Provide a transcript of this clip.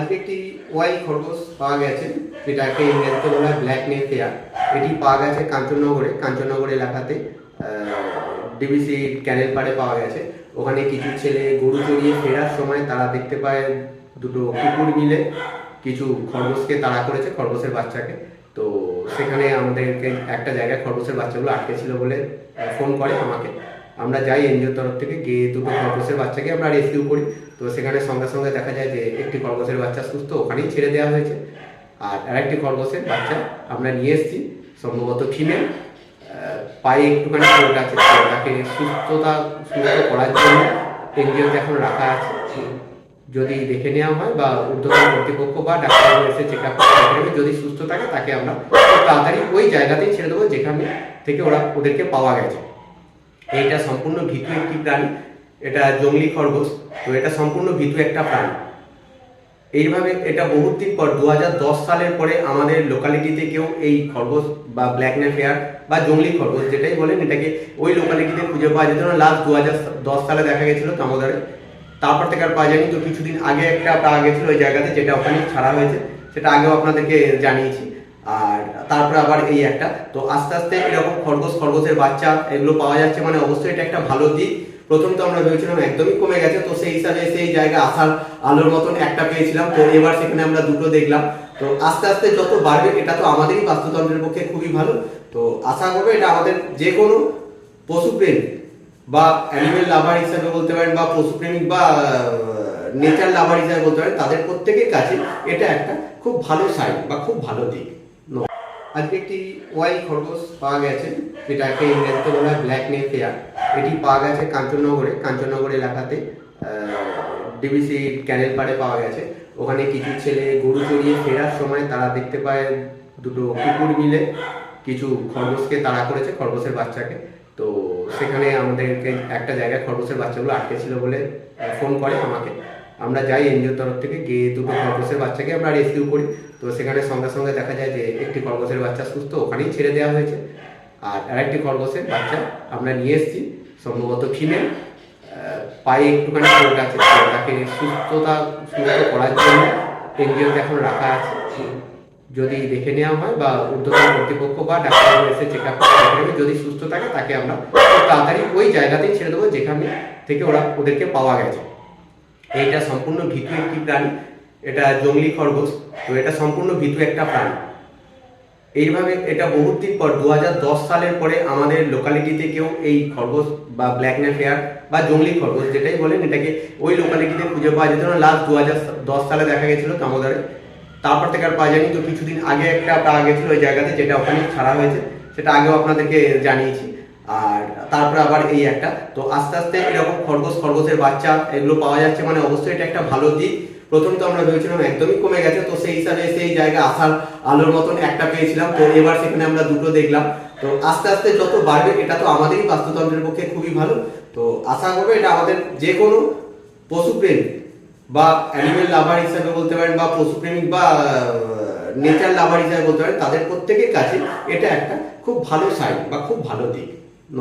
আজকে একটি ওয়াই খরগোশ পাওয়া গেছে যেটাকে ইংরেজিতে বলা হয় ব্ল্যাক নে ফেয়ার এটি পাওয়া গেছে কাঞ্চননগরে, কাঞ্চননগর এলাকাতে ডিবিসি ক্যানেল পাড়ে পাওয়া গেছে। ওখানে কিছু ছেলে গরু চড়িয়ে ফেরার সময় তারা দেখতে পায় দুটো কুকুর মিলে। কিছু খরগোশকে তাড়া করেছে খরগোশের বাচ্চাকে। তো সেখানে আমাদেরকে একটা জায়গায় খরগোশের বাচ্চাগুলো আটকে ছিল বলে ফোন করে আমাকে। আমরা যাই এনজিওর তরফ থেকে গিয়ে দুটো খরগোশের বাচ্চাকে আমরা রেস্কিউ করি। তো সেখানে সঙ্গে সঙ্গে দেখা যায় যে একটি খরগোশের বাচ্চা সুস্থ ওখানেই ছেড়ে দেওয়া হয়েছে। আর আরেকটি খরগোশের বাচ্চা আমরা নিয়ে এসেছি সম্ভবত ফিমেল পায়ে একটুখানি চোট আছে তাকে সুস্থতা সুস্থ করার জন্য এনজিওতে এখন রাখা আছে। যদি দেখে নেওয়া হয় বা ঊর্ধ্বতন কর্তৃপক্ষ বা ডাক্তার এসে চেক আপ করে যদি সুস্থ থাকে তাকে আমরা তাড়াতাড়ি ওই জায়গাতেই ছেড়ে দেবো যেখানে থেকে ওরা ওদেরকে পাওয়া গেছে। এইটা সম্পূর্ণ ভীতু একটি প্রাণী, এটা জঙ্গলি খরগোশ, তো এটা সম্পূর্ণ ভীতু একটা প্রাণী। এইভাবে এটা বহুত দিন পর দু হাজার দশ সালের পরে আমাদের লোকালিটিতে কেউ এই খরগোশ বা ব্ল্যাক ফেয়ার বা জঙ্গলি খরগোশ যেটাই বলেন, এটাকে ওই লোকালিটিতে খুঁজে পাওয়া যেত না। লাস্ট দু সালে দেখা গেছিল দামোদরে। তারপর থেকে আর পাওয়া যায়নি। তো কিছুদিন আগে একটা পাওয়া গেছিল ওই জায়গাতে, যেটা ওখানে ছাড়া হয়েছে, সেটা আগেও আপনাদেরকে জানিয়েছি। আর তারপরে আবার এই একটা। তো আস্তে আস্তে এরকম খরগোশ খরগোশের বাচ্চা এগুলো পাওয়া যাচ্ছে মানে অবশ্যই এটা একটা ভালো দিক। প্রথম তো আমরা ভেবেছিলাম একদমই কমে গেছে তো সেই হিসাবে সেই জায়গা আসার আলোর মতন একটা পেয়েছিলাম। তো এবার সেখানে আমরা দুটো দেখলাম। তো আস্তে আস্তে যত বাড়বে এটা তো আমাদেরই বাস্তুতন্ত্রের পক্ষে খুবই ভালো। তো আশা করব এটা আমাদের যে কোনো পশুপ্রেমী বা অ্যানিমেল লাভার হিসাবে বলতে পারেন বা পশুপ্রেমিক বা নেচার লাভার হিসাবে বলতে পারেন তাদের প্রত্যেকের কাছে এটা একটা খুব ভালো সাইড বা খুব ভালো দিক। আজকে একটি ওয়াই খরগোশ পাওয়া গেছে যেটাকে ইংরেজিতে বলা হয় ব্ল্যাক নে ফেয়ার এটি পাওয়া গেছে কাঞ্চননগরে, কাঞ্চননগর এলাকাতে ডিবিসি ক্যানেল পাড়ে পাওয়া গেছে। ওখানে কিছু ছেলে গরু চড়িয়ে ফেরার সময় তারা দেখতে পায় দুটো কুকুর মিলে কিছু খরগোশকে তাড়া করেছে, খরগোশের বাচ্চাকে। তো সেখানে আমাদেরকে একটা জায়গায় খরগোশের বাচ্চাগুলো আটকে ছিল বলে ফোন করে আমাকে। আমরা যাই এনজিওর তরফ থেকে, গিয়ে দুটো খরগোশের বাচ্চাকে আমরা রেস্কিউ করি। তো সেখানে সঙ্গে সঙ্গে দেখা যায় যে একটি খরগোশের বাচ্চা সুস্থ, ওখানেই ছেড়ে দেওয়া হয়েছে। আর আরেকটি খরগোশের বাচ্চা আমরা নিয়ে এসেছি, সম্ভবত ফিমেল পায়ে একটুখানি চোট আছে তাকে সুস্থতা সুস্থ করার জন্য এনজিওতে এখন রাখা আছে। যদি দেখে নেওয়া হয় বা ঊর্ধ্বতন কর্তৃপক্ষ বা ডাক্তার এসে চেক আপ করে যদি সুস্থ থাকে তাকে আমরা তাড়াতাড়ি ওই জায়গাতেই ছেড়ে দেবো যেখানে থেকে ওরা ওদেরকে পাওয়া গেছে। এইটা সম্পূর্ণ ভীতু একটি প্রাণী, এটা জঙ্গলি খরগোশ, তো এটা সম্পূর্ণ ভীতু একটা প্রাণী। এইভাবে এটা বহুত দিন পর দু হাজার দশ সালের পরে আমাদের লোকালিটিতে কেউ এই খরগোশ বা ব্ল্যাক ফেয়ার বা জঙ্গলি খরগোশ যেটাই বলেন, এটাকে ওই লোকালিটিতে খুঁজে পাওয়া যেত না। লাস্ট দু হাজার দশ সালে দেখা গেছিল দামোদরে। তারপর থেকে আর পাওয়া যায়নি। তো কিছুদিন আগে একটা পাওয়া গেছিল ওই জায়গাতে, যেটা ওখানে ছাড়া হয়েছে। সেটা আগেও আপনাদেরকে জানিয়েছি। আর তারপরে আবার এই একটা। তো আস্তে আস্তে এরকম খরগোশ খরগোশের বাচ্চা এগুলো পাওয়া যাচ্ছে। মানে অবশ্যই এটা একটা ভালো দিক। প্রথম তো আমরা ভেবেছিলাম একদমই কমে গেছে। তো সেই হিসাবে সেই জায়গা আসার আলোর মতন একটা পেয়েছিলাম। তো এবার সেখানে আমরা দুটো দেখলাম। তো আস্তে আস্তে যত বাড়বে এটা তো আমাদেরই বাস্তুতন্ত্রের পক্ষে খুবই ভালো। তো আশা করব এটা আমাদের যে কোনো পশুপ্রেমী বা অ্যানিমেল লাভার হিসাবে বলতে পারেন বা পশুপ্রেমিক বা নেচার লাভার হিসাবে বলতে পারেন তাদের প্রত্যেকের কাছে এটা একটা খুব ভালো সাইড বা খুব ভালো দিক।